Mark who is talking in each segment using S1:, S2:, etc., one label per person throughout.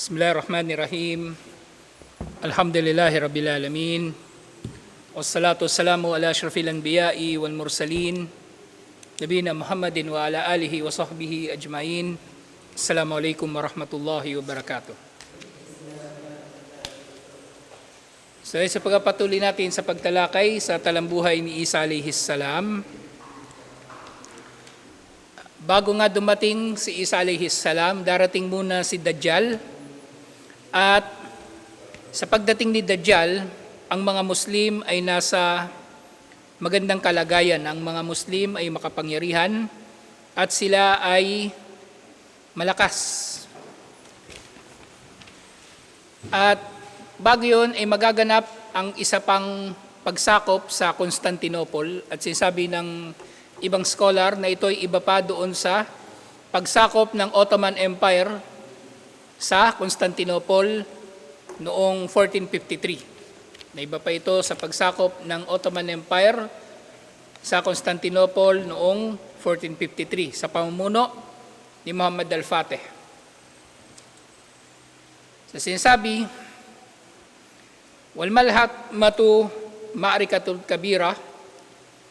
S1: Bismillahirrahmanirrahim. Alhamdulillahi Rabbil Alamin. Wassalatu wassalamu ala ashrafil anbiya'i wal mursalin. Nabina Muhammadin wa ala alihi wa sahbihi ajmain. Assalamualaikum warahmatullahi wabarakatuh. So sa pagpatuloy natin sa pagtalakay sa talambuhay ni Isa alayhis salam, bago nga dumating si Isa alayhis salam, darating muna si Dajjal, at sa pagdating ni Dajjal, ang mga Muslim ay nasa magandang kalagayan. Ang mga Muslim ay makapangyarihan at sila ay malakas. At bago yun ay magaganap ang isa pang pagsakop sa Constantinople at sinasabi ng ibang scholar na ito ay iba pa doon sa pagsakop ng Ottoman Empire sa Constantinople noong 1453. Na iba pa ito sa pagsakop ng Ottoman Empire sa Constantinople noong 1453 sa pamumuno ni Muhammad al-Fatih. Sa sinasabi, wal malhat matu ma'rikatul kabira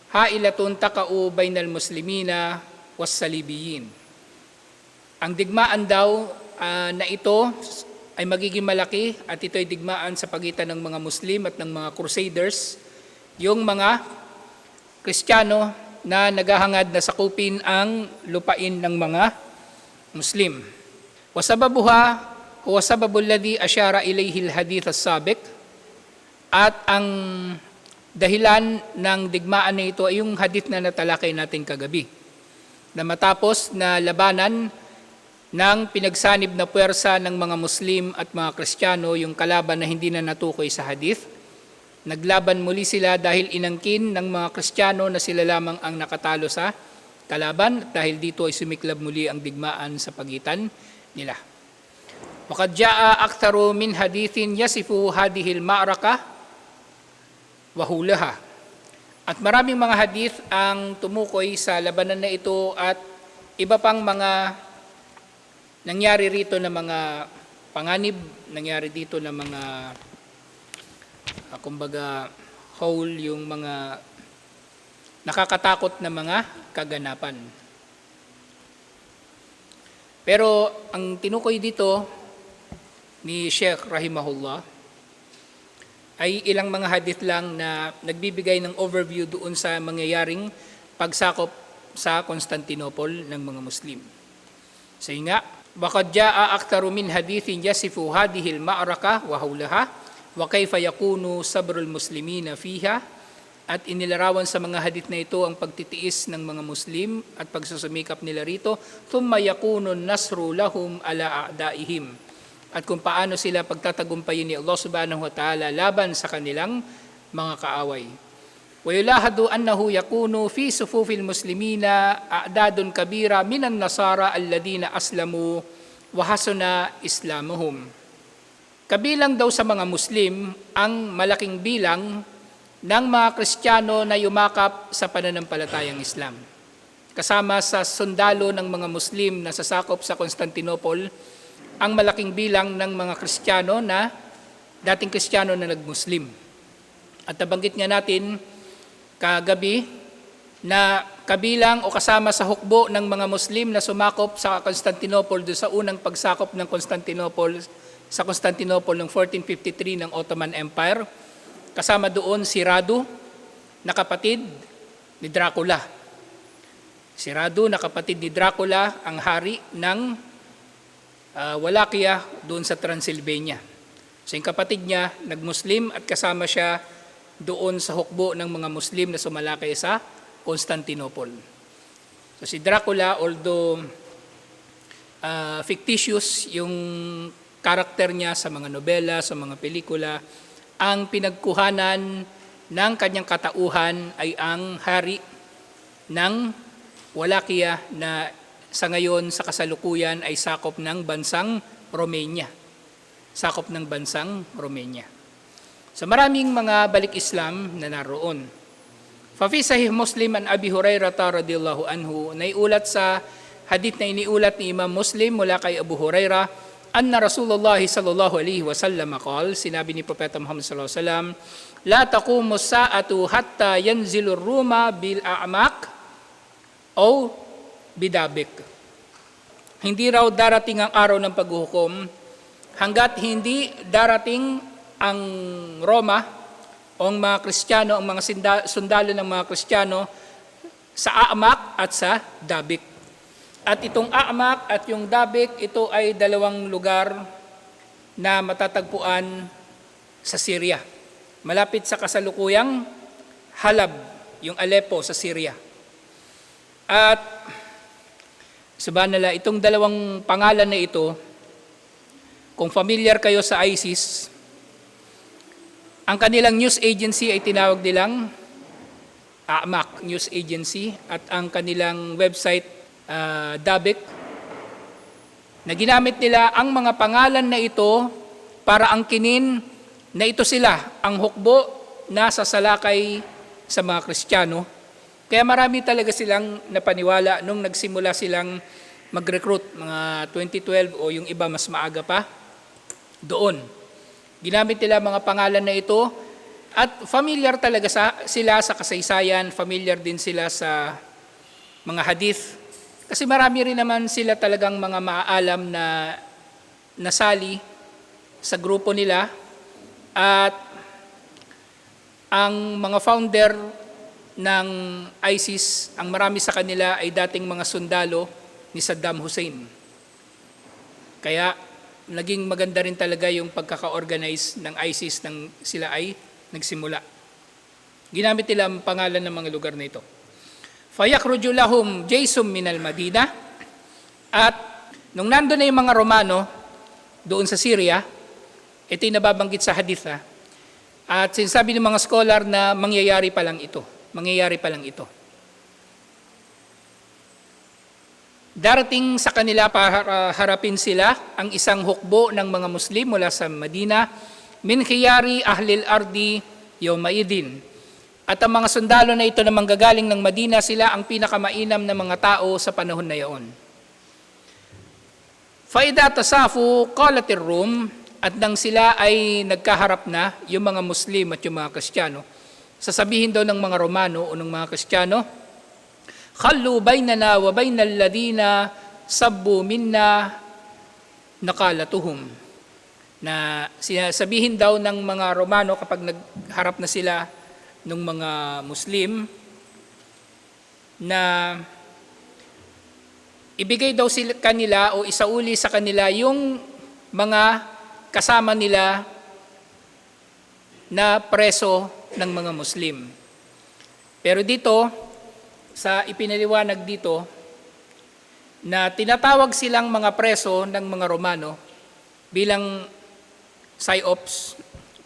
S1: hailatun takau bainal muslimina was salibiyin. Ang digmaan daw ah, na ito ay magiging malaki at ito ay digmaan sa pagitan ng mga Muslim at ng mga Crusaders, yung mga Kristiyano na naghahangad na sakupin ang lupain ng mga Muslim. Wasababuha huwa sababul ladhi asyara ilayhi al-hadith as-sabiq at ang dahilan ng digmaan na ito ay yung hadith na natalakay natin kagabi na matapos na labanan ng pinagsanib na puwersa ng mga Muslim at mga Kristiyano yung kalaban na hindi na natukoy sa hadith. Naglaban muli sila dahil inangkin ng mga Kristiyano na sila lamang ang nakatalo sa kalaban at dahil dito ay sumiklab muli ang digmaan sa pagitan nila. وقد جاء أكثر من حديث يصف هذه المعركة وهولها At maraming mga hadith ang tumukoy sa labanan na ito at iba pang mga nangyari rito na mga panganib, nangyari dito na mga ah, kumbaga whole yung mga nakakatakot na mga kaganapan. Pero ang tinukoy dito ni Sheikh Rahimahullah ay ilang mga hadith lang na nagbibigay ng overview doon sa mangyayaring pagsakop sa Constantinople ng mga Muslim. So yun nga, وَقَدْ جَاءَ أَكْثَرُ مِنْ حَدِيثٍ يَصِفُ هَذِهِ الْمَعْرَكَةَ وَحَوْلَهَا وَكَيْفَ يَكُونُ صَبْرُ الْمُسْلِمِينَ فِيهَا At inilarawan sa mga hadith na ito ang pagtitiis ng mga Muslim at pagsusumikap nila rito ثُمَّ يَكُونُ النَّصْرُ لَهُمْ عَلَى أَعْدَائِهِمْ At kung paano sila pagtatagumpayin ni Allah subhanahu wa ta'ala laban sa kanilang mga kaaway. ويلاحظ أنه يكون في صفوف المسلمين أعداد كبيرة من النصارى الذين أسلموا وحسن إسلامهم. Kabilang daw sa mga Muslim ang malaking bilang ng mga Kristiyano na yumakap sa pananampalatayang Islam. Kasama sa sundalo ng mga Muslim na sasakop sa Constantinople, ang malaking bilang ng mga Kristiyano na dating Kristiyano na nag-Muslim. At nabanggit nga natin kagabi na kabilang o kasama sa hukbo ng mga Muslim na sumakop sa Constantinople do sa unang pagsakop ng Constantinople sa Constantinople noong 1453 ng Ottoman Empire. Kasama doon si Radu na kapatid ni Dracula. Si Radu na kapatid ni Dracula ang hari ng uh, Wallachia doon sa Transylvania. So yung kapatid niya, nag-Muslim at kasama siya doon sa hukbo ng mga Muslim na sumalakay sa Constantinople. So si Dracula, although uh, fictitious yung karakter niya sa mga nobela, sa mga pelikula, ang pinagkuhanan ng kanyang katauhan ay ang hari ng Wallachia na sa ngayon sa kasalukuyan ay sakop ng bansang Romania. Sakop ng bansang Romania. So maraming mga balik Islam na naroon. Fafi sahih Muslim an Abi Hurairah radhiyallahu anhu, naiulat sa hadith na iniulat ni Imam Muslim mula kay Abu Hurairah, anna Rasulullah sallallahu alaihi wasallam qal sinabi ni Propeta Muhammad sallallahu alaihi wasallam la taqumu sa'atu hatta yanzilu ruma bil a'maq o bidabik hindi raw darating ang araw ng paghuhukom hanggat hindi darating ang Roma o ang mga Kristiyano, ang mga sundalo ng mga Kristiyano sa Aamak at sa Dabik. At itong Aamak at yung Dabik, ito ay dalawang lugar na matatagpuan sa Syria. Malapit sa kasalukuyang Halab, yung Aleppo sa Syria. At subhanallah, itong dalawang pangalan na ito, kung familiar kayo sa ISIS, ang kanilang news agency ay tinawag nilang AMAC News Agency at ang kanilang website uh, Dabik na ginamit nila ang mga pangalan na ito para angkinin na ito sila ang hukbo na sasalakay sa mga Kristiyano. Kaya marami talaga silang napaniwala nung nagsimula silang mag-recruit mga 2012 o yung iba mas maaga pa doon. Ginamit nila mga pangalan na ito at familiar talaga sa, sila sa kasaysayan, familiar din sila sa mga hadith. Kasi marami rin naman sila talagang mga maaalam na nasali sa grupo nila at ang mga founder ng ISIS, ang marami sa kanila ay dating mga sundalo ni Saddam Hussein. Kaya naging maganda rin talaga yung pagkaka-organize ng ISIS nang sila ay nagsimula. Ginamit nila ang pangalan ng mga lugar na ito. Fayakhruju lahum Jason minal Madina at nung nando na yung mga Romano doon sa Syria, ito yung nababanggit sa hadith ha, at sinasabi ng mga scholar na mangyayari pa lang ito. Mangyayari pa lang ito. Darating sa kanila para harapin sila ang isang hukbo ng mga Muslim mula sa Medina, min khiyari ahlil ardi yawmaidin. At ang mga sundalo na ito na manggagaling ng Medina, sila ang pinakamainam na mga tao sa panahon na iyon. Faida tasafu qalatir rum at nang sila ay nagkaharap na yung mga Muslim at yung mga Kristiyano, sasabihin daw ng mga Romano o ng mga Kristiyano, Khallu bainana wa bainal ladina sabbu minna nakalatuhum. Na sinasabihin daw ng mga Romano kapag nagharap na sila ng mga Muslim na ibigay daw sila kanila o isauli sa kanila yung mga kasama nila na preso ng mga Muslim. Pero dito, sa ipinaliwanag dito na tinatawag silang mga preso ng mga Romano bilang psyops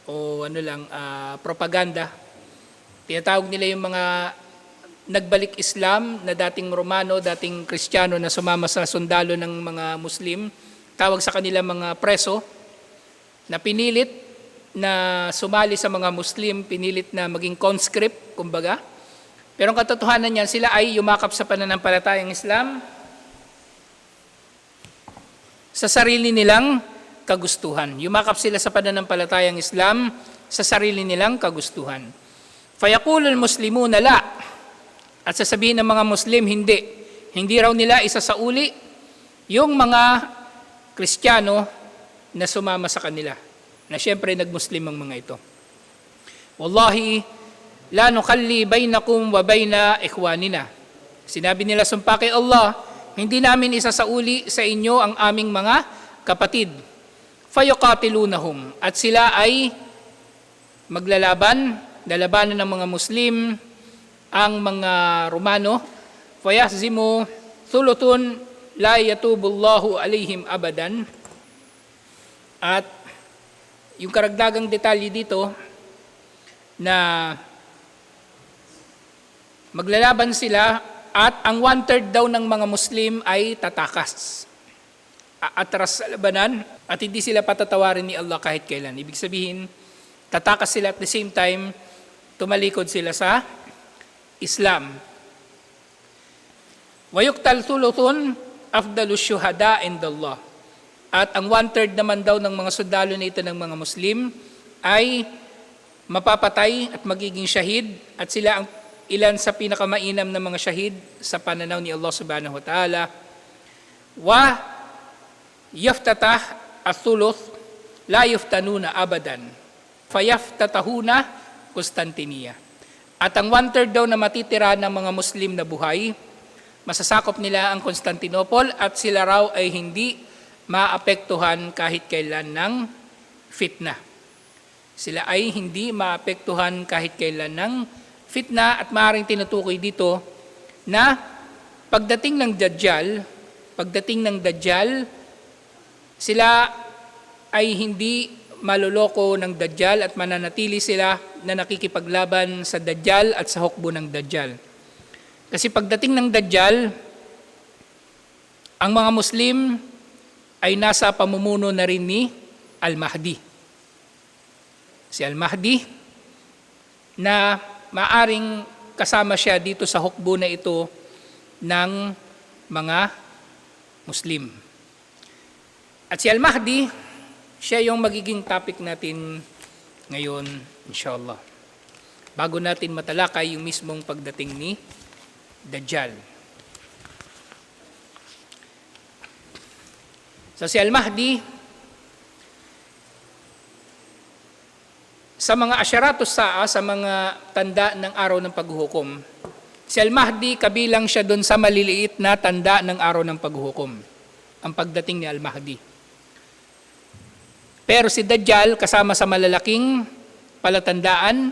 S1: o ano lang uh, propaganda. Tinatawag nila yung mga nagbalik Islam na dating Romano, dating Kristiyano na sumama sa sundalo ng mga Muslim. Tawag sa kanila mga preso na pinilit na sumali sa mga Muslim, pinilit na maging conscript, kumbaga pero ang katotohanan niyan, sila ay yumakap sa pananampalatayang Islam sa sarili nilang kagustuhan. Yumakap sila sa pananampalatayang Islam sa sarili nilang kagustuhan. Fayakulul muslimuna la. At sasabihin ng mga Muslim, hindi. Hindi raw nila isa sa uli yung mga Kristiyano na sumama sa kanila. Na siyempre nag-Muslim ang mga ito. Wallahi, la nukalli bainakum wa baina ikhwanina. Sinabi nila sumpa kay Allah, hindi namin isasauli sa inyo ang aming mga kapatid. Fayuqatilunahum. At sila ay maglalaban, lalabanan ng mga Muslim, ang mga Romano, fayahzimu thulutun la yatubullahu alaihim abadan. At yung karagdagang detalye dito na Maglalaban sila at ang one-third daw ng mga Muslim ay tatakas. Atras sa labanan at hindi sila patatawarin ni Allah kahit kailan. Ibig sabihin, tatakas sila at the same time, tumalikod sila sa Islam. Wayuktal thuluthun afdalu syuhada indallah. At ang one-third naman daw ng mga sundalo na ito ng mga Muslim ay mapapatay at magiging shahid at sila ang ilan sa pinakamainam na mga shahid sa pananaw ni Allah subhanahu wa ta'ala. Wa yaftatah at-thuluth la yuftanuna abadan. Fayaftatahuna Constantinia. At ang one-third daw na matitira ng mga Muslim na buhay, masasakop nila ang Constantinople at sila raw ay hindi maapektuhan kahit kailan ng fitna. Sila ay hindi maapektuhan kahit kailan ng fitna at maaaring tinutukoy dito na pagdating ng Dajjal, pagdating ng Dajjal, sila ay hindi maloloko ng Dajjal at mananatili sila na nakikipaglaban sa Dajjal at sa hukbo ng Dajjal. Kasi pagdating ng Dajjal, ang mga Muslim ay nasa pamumuno na rin ni Al-Mahdi. Si Al-Mahdi na maaring kasama siya dito sa hukbo na ito ng mga Muslim. At si Al-Mahdi, siya yung magiging topic natin ngayon, inshallah. Bago natin matalakay yung mismong pagdating ni Dajjal. So si Al-Mahdi, sa mga asyaratos saa, sa mga tanda ng araw ng paghuhukom, si Al-Mahdi kabilang siya doon sa maliliit na tanda ng araw ng paghuhukom, ang pagdating ni Al-Mahdi. Pero si Dajjal kasama sa malalaking palatandaan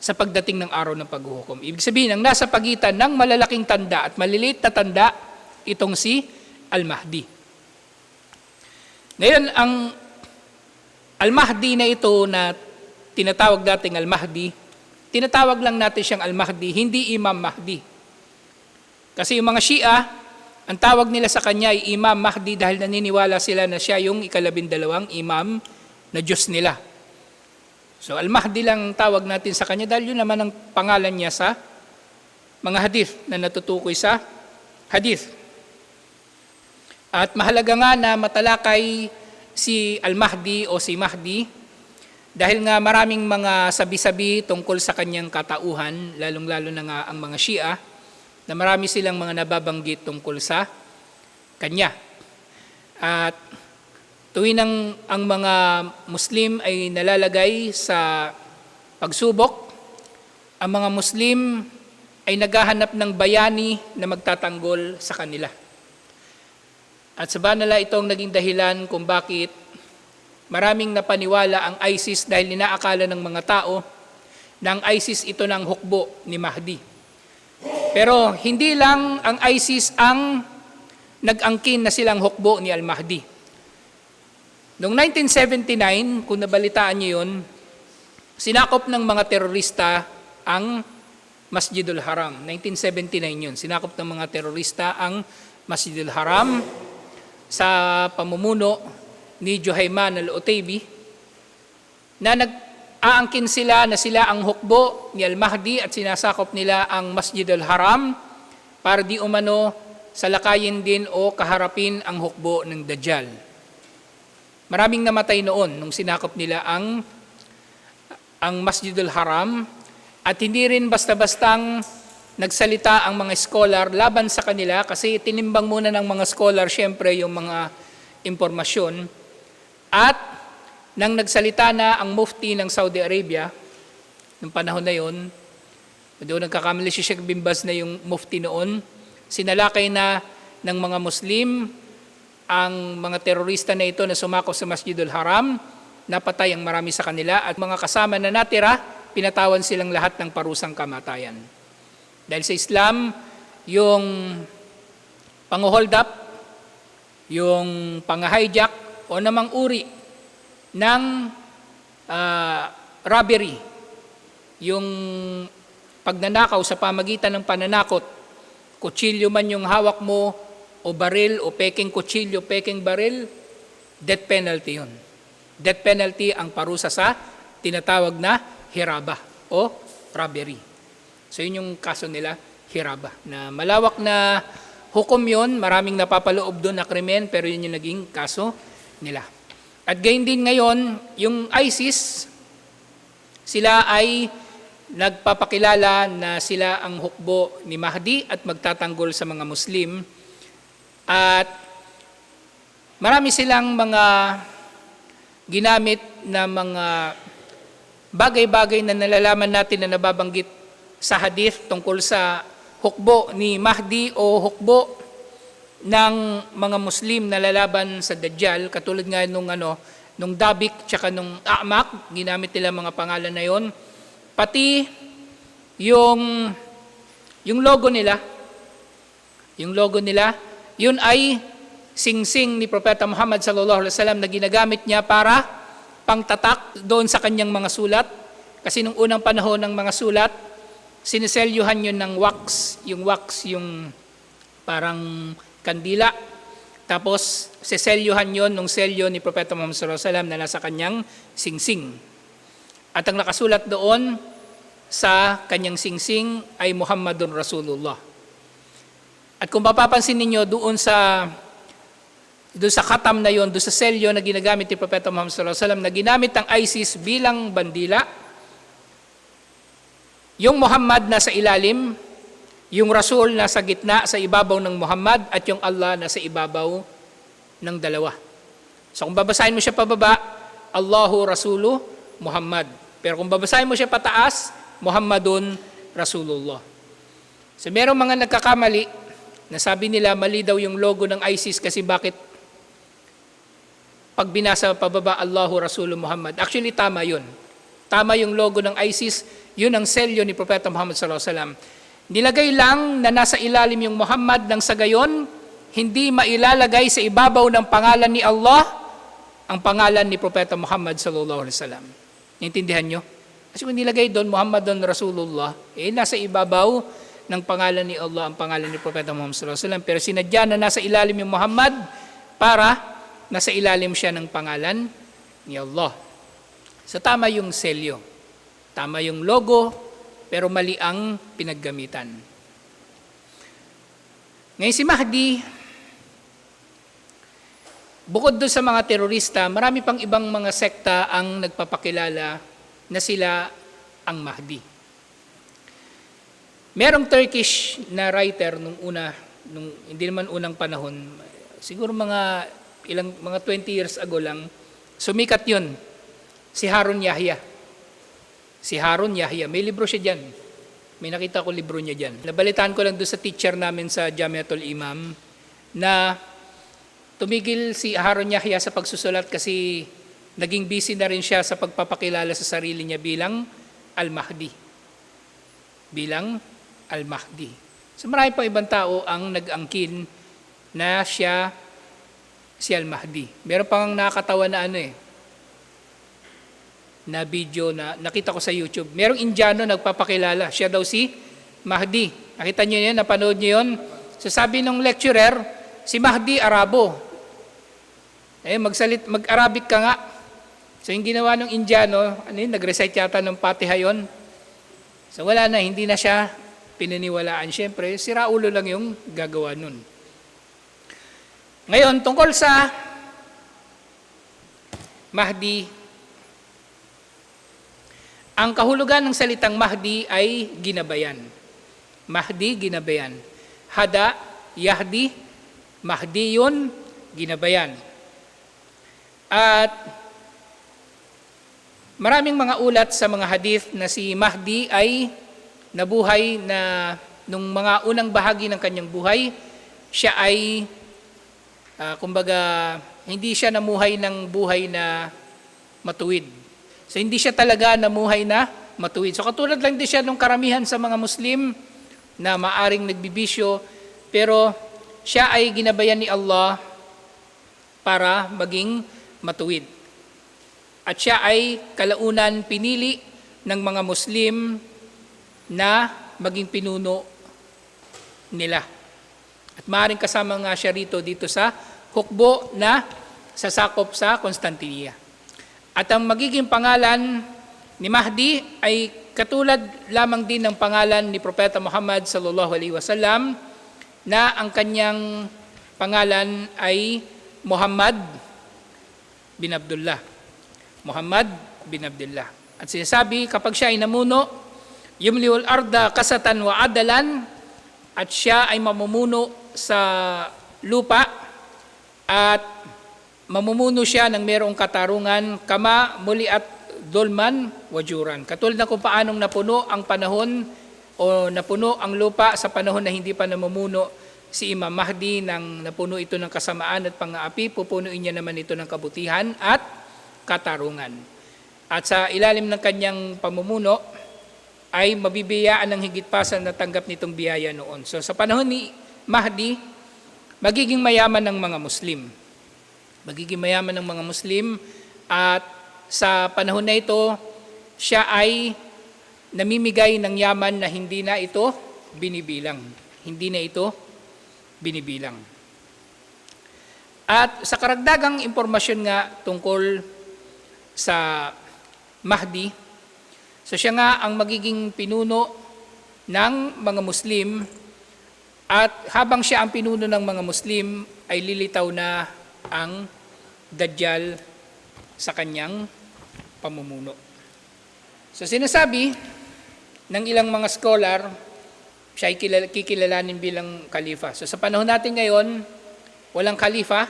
S1: sa pagdating ng araw ng paghuhukom. Ibig sabihin, ang nasa pagitan ng malalaking tanda at maliliit na tanda, itong si Al-Mahdi. Ngayon, ang Al-Mahdi na ito na tinatawag dating Al-Mahdi, tinatawag lang natin siyang Al-Mahdi, hindi Imam Mahdi. Kasi yung mga Shia, ang tawag nila sa kanya ay Imam Mahdi dahil naniniwala sila na siya yung ikalabindalawang imam na Diyos nila. So Al-Mahdi lang ang tawag natin sa kanya dahil yun naman ang pangalan niya sa mga hadith na natutukoy sa hadith. At mahalaga nga na matalakay si Al-Mahdi o si Mahdi dahil nga maraming mga sabi-sabi tungkol sa kanyang katauhan, lalong-lalo na nga ang mga Shia, na marami silang mga nababanggit tungkol sa kanya. At tuwing ang, ang mga Muslim ay nalalagay sa pagsubok, ang mga Muslim ay naghahanap ng bayani na magtatanggol sa kanila. At sa banala itong naging dahilan kung bakit maraming napaniwala ang ISIS dahil inaakala ng mga tao na ang ISIS ito ng hukbo ni Mahdi. Pero hindi lang ang ISIS ang nag-angkin na silang hukbo ni Al-Mahdi. Noong 1979, kung nabalitaan niyo yun, sinakop ng mga terorista ang Masjidul Haram. 1979 yun. Sinakop ng mga terorista ang Masjidul Haram sa pamumuno ni Juhayman al-Utaybi na nag-aangkin sila na sila ang hukbo ni Al-Mahdi at sinasakop nila ang Masjid al-Haram para di umano salakayin din o kaharapin ang hukbo ng Dajjal. Maraming namatay noon nung sinakop nila ang ang Masjid al-Haram at hindi rin basta-bastang nagsalita ang mga scholar laban sa kanila kasi tinimbang muna ng mga scholar syempre yung mga impormasyon at nang nagsalita na ang mufti ng Saudi Arabia noong panahon na yon doon nagkakamali si Sheikh bin Baz na yung mufti noon. Sinalakay na ng mga Muslim ang mga terorista na ito na sumakop sa Masjidul Haram. Napatay ang marami sa kanila at mga kasama na natira pinatawan silang lahat ng parusang kamatayan. Dahil sa Islam, yung pang-hold up, yung pang-hijack o namang uri ng uh, robbery, yung pagnanakaw sa pamagitan ng pananakot, kutsilyo man yung hawak mo, o baril, o peking kutsilyo, peking baril, death penalty yun. Death penalty ang parusa sa tinatawag na hiraba o robbery. So yun yung kaso nila, Hiraba, na malawak na hukom yon, maraming napapaloob doon na krimen, pero yun yung naging kaso nila. At gayon din ngayon, yung ISIS, sila ay nagpapakilala na sila ang hukbo ni Mahdi at magtatanggol sa mga Muslim. At marami silang mga ginamit na mga bagay-bagay na nalalaman natin na nababanggit sa hadith tungkol sa hukbo ni Mahdi o hukbo ng mga Muslim na lalaban sa Dajjal, katulad nga nung ano, nung Dabik tsaka nung A'mak, ginamit nila mga pangalan na yon. Pati yung yung logo nila, yung logo nila, yun ay singsing ni Propeta Muhammad sallallahu alaihi wasallam na ginagamit niya para pangtatak doon sa kanyang mga sulat. Kasi nung unang panahon ng mga sulat, siniselyuhan yun ng wax, yung wax, yung parang kandila. Tapos, seselyuhan yon nung selyo ni Propeta Muhammad sallallahu alaihi wasallam na nasa kanyang singsing. At ang nakasulat doon sa kanyang singsing ay Muhammadun Rasulullah. At kung mapapansin ninyo doon sa doon sa katam na yon, doon sa selyo na ginagamit ni Propeta Muhammad sallallahu alaihi wasallam na ginamit ng ISIS bilang bandila, yung Muhammad nasa ilalim, yung Rasul nasa gitna sa ibabaw ng Muhammad at yung Allah nasa ibabaw ng dalawa. So kung babasahin mo siya pababa, Allahu Rasulu Muhammad. Pero kung babasahin mo siya pataas, Muhammadun Rasulullah. So merong mga nagkakamali na sabi nila mali daw yung logo ng ISIS kasi bakit pag binasa pababa Allahu Rasulu Muhammad. Actually tama yun. Tama yung logo ng ISIS, yun ang selyo ni Propeta Muhammad sallallahu alaihi wasallam. Nilagay lang na nasa ilalim yung Muhammad ng sa gayon, hindi mailalagay sa ibabaw ng pangalan ni Allah ang pangalan ni Propeta Muhammad sallallahu alaihi wasallam. Naintindihan nyo? Kasi kung nilagay doon Muhammadun Rasulullah, eh nasa ibabaw ng pangalan ni Allah ang pangalan ni Propeta Muhammad sallallahu alaihi wasallam. Pero sinadya na nasa ilalim yung Muhammad para nasa ilalim siya ng pangalan ni Allah. So tama yung selyo. Tama yung logo, pero mali ang pinaggamitan. Ngayon si Mahdi, bukod doon sa mga terorista, marami pang ibang mga sekta ang nagpapakilala na sila ang Mahdi. Merong Turkish na writer nung una, nung hindi naman unang panahon, siguro mga ilang mga 20 years ago lang, sumikat 'yun. Si Harun Yahya. Si Harun Yahya, may libro siya diyan. May nakita ko libro niya diyan. Nabalitaan ko lang doon sa teacher namin sa Jamiatul Imam na tumigil si Harun Yahya sa pagsusulat kasi naging busy na rin siya sa pagpapakilala sa sarili niya bilang Al-Mahdi. Bilang Al-Mahdi. So marami pang ibang tao ang nag-angkin na siya si Al-Mahdi. Meron pang nakakatawa na ano eh, na video na nakita ko sa YouTube. Merong Indiano nagpapakilala. Siya daw si Mahdi. Nakita niyo yan? Napanood niyo yun? So sabi ng lecturer, si Mahdi Arabo. Eh, magsalit, mag-Arabic ka nga. So yung ginawa ng Indiano, ano yun, nag-recite yata ng Fatiha yun. So wala na, hindi na siya pinaniwalaan. Siyempre, si Raulo lang yung gagawa nun. Ngayon, tungkol sa Mahdi, ang kahulugan ng salitang Mahdi ay ginabayan. Mahdi, ginabayan. Hada, Yahdi, Mahdi yun, ginabayan. At maraming mga ulat sa mga hadith na si Mahdi ay nabuhay na nung mga unang bahagi ng kanyang buhay, siya ay, uh, kumbaga, hindi siya namuhay ng buhay na matuwid So hindi siya talaga namuhay na matuwid. So katulad lang din siya nung karamihan sa mga Muslim na maaring nagbibisyo, pero siya ay ginabayan ni Allah para maging matuwid. At siya ay kalaunan pinili ng mga Muslim na maging pinuno nila. At maaaring kasama nga siya rito dito sa hukbo na sasakop sa Constantinia. At ang magiging pangalan ni Mahdi ay katulad lamang din ng pangalan ni Propeta Muhammad sallallahu alaihi wasallam na ang kanyang pangalan ay Muhammad bin Abdullah. Muhammad bin Abdullah. At sinasabi, kapag siya ay namuno, yumliul arda kasatan wa adalan, at siya ay mamumuno sa lupa, at mamumuno siya ng mayroong katarungan, kama muli at dolman wajuran. Katulad na kung paanong napuno ang panahon o napuno ang lupa sa panahon na hindi pa namumuno si Imam Mahdi nang napuno ito ng kasamaan at pang-aapi, pupunuin niya naman ito ng kabutihan at katarungan. At sa ilalim ng kanyang pamumuno ay mabibiyaan ng higit pa sa natanggap nitong biyaya noon. So sa panahon ni Mahdi, magiging mayaman ng mga Muslim. Magiging mayaman ng mga Muslim at sa panahon na ito, siya ay namimigay ng yaman na hindi na ito binibilang. Hindi na ito binibilang. At sa karagdagang impormasyon nga tungkol sa Mahdi, so siya nga ang magiging pinuno ng mga Muslim at habang siya ang pinuno ng mga Muslim ay lilitaw na ang Dajjal sa kanyang pamumuno. So sinasabi ng ilang mga scholar, siya ay kilala, kikilalanin bilang kalifa. So sa panahon natin ngayon, walang kalifa,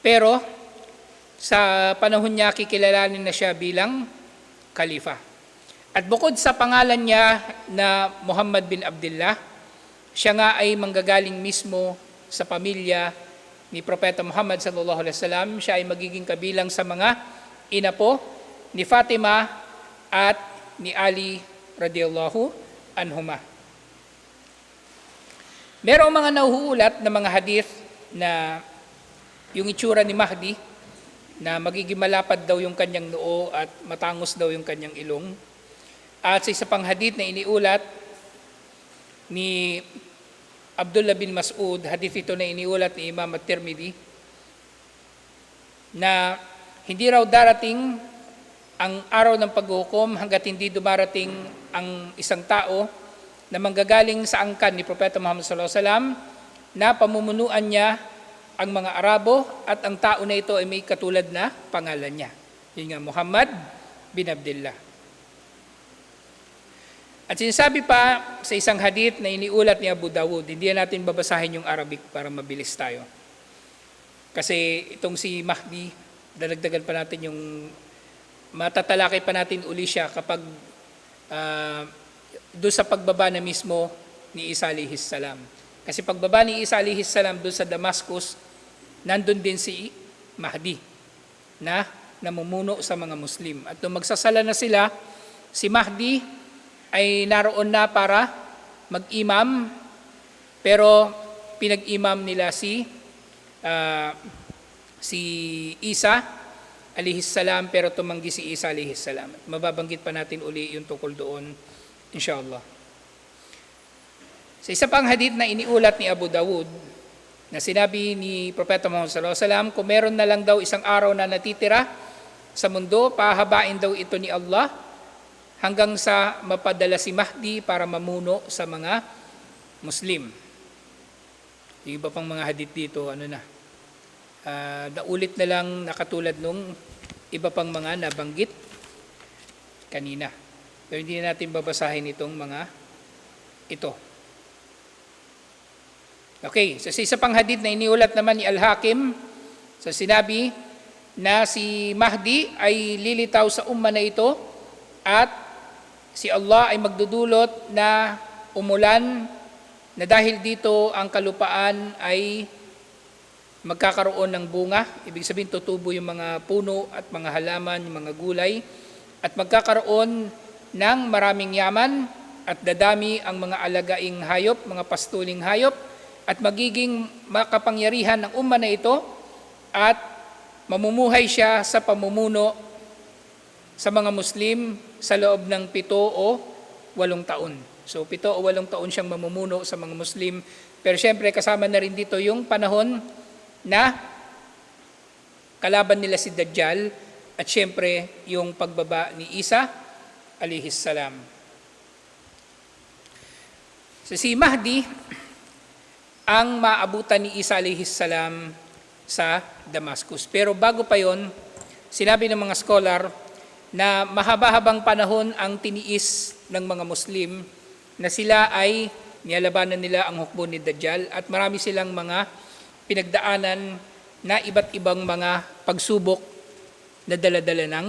S1: pero sa panahon niya kikilalanin na siya bilang kalifa. At bukod sa pangalan niya na Muhammad bin Abdullah, siya nga ay manggagaling mismo sa pamilya ni Propeta Muhammad sallallahu alaihi wasallam. Siya ay magiging kabilang sa mga inapo ni Fatima at ni Ali radiyallahu anhuma. Merong mga nahuhulat na mga hadith na yung itsura ni Mahdi na magiging malapad daw yung kanyang noo at matangos daw yung kanyang ilong. At sa isa pang hadith na iniulat ni Abdullah bin Mas'ud, hadith ito na iniulat ni Imam at-Tirmidhi, na hindi raw darating ang araw ng paghukom hanggat hindi dumarating ang isang tao na manggagaling sa angkan ni Propeta Muhammad sallallahu alaihi wasallam na pamumunuan niya ang mga Arabo at ang tao na ito ay may katulad na pangalan niya. Yun nga, Muhammad bin Abdullah. At sinasabi pa sa isang hadith na iniulat ni Abu Dawud, hindi natin babasahin yung Arabic para mabilis tayo. Kasi itong si Mahdi, dadagdagan pa natin yung, matatalakay pa natin uli siya kapag uh, doon sa pagbaba na mismo ni Isa alihis salam. Kasi pagbaba ni Isa alihis salam doon sa Damascus, nandun din si Mahdi na namumuno sa mga Muslim. At nung magsasala na sila, si Mahdi ay naroon na para mag-imam, pero pinag-imam nila si uh, si Isa alihis salam pero tumanggi si Isa alihis salam. Mababanggit pa natin uli yung tukol doon inshallah. Sa isa pang hadith na iniulat ni Abu Dawud na sinabi ni Propeta Muhammad sallallahu alaihi wasallam kung meron na lang daw isang araw na natitira sa mundo, pahabain daw ito ni Allah hanggang sa mapadala si Mahdi para mamuno sa mga Muslim. Yung iba pang mga hadith dito, ano na, uh, naulit na lang nakatulad nung iba pang mga nabanggit kanina. Pero hindi na natin babasahin itong mga ito. Okay, so sa isa pang hadith na iniulat naman ni Al-Hakim, sa so sinabi na si Mahdi ay lilitaw sa umma na ito at si Allah ay magdudulot na umulan na dahil dito ang kalupaan ay magkakaroon ng bunga, ibig sabihin tutubo yung mga puno at mga halaman, yung mga gulay, at magkakaroon ng maraming yaman at dadami ang mga alagaing hayop, mga pastuling hayop, at magiging makapangyarihan ng umma na ito at mamumuhay siya sa pamumuno sa mga Muslim sa loob ng pito o walong taon. So pito o walong taon siyang mamumuno sa mga Muslim. Pero siyempre kasama na rin dito yung panahon na kalaban nila si Dajjal at siyempre yung pagbaba ni Isa alihis salam. So si Mahdi ang maabutan ni Isa alihis salam sa Damascus. Pero bago pa yon, sinabi ng mga scholar na mahaba-habang panahon ang tiniis ng mga Muslim na sila ay niyalabanan nila ang hukbo ni Dajjal at marami silang mga pinagdaanan na iba't ibang mga pagsubok na daladala ng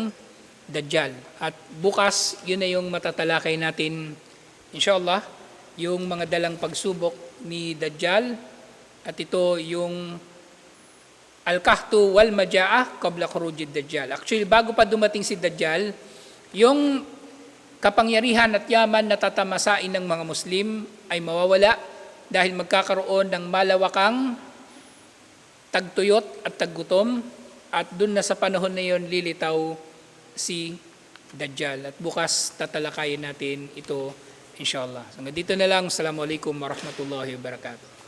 S1: Dajjal. At bukas, yun na yung matatalakay natin, inshallah, yung mga dalang pagsubok ni Dajjal. At ito yung Al-Kahtu wal Maja'ah qabla khurujid Dajjal. Actually, bago pa dumating si Dajjal, yung kapangyarihan at yaman na tatamasain ng mga Muslim ay mawawala dahil magkakaroon ng malawakang tagtuyot at taggutom at dun na sa panahon na yon lilitaw si Dajjal. At bukas tatalakayin natin ito inshallah. So, dito na lang. Assalamualaikum warahmatullahi wabarakatuh.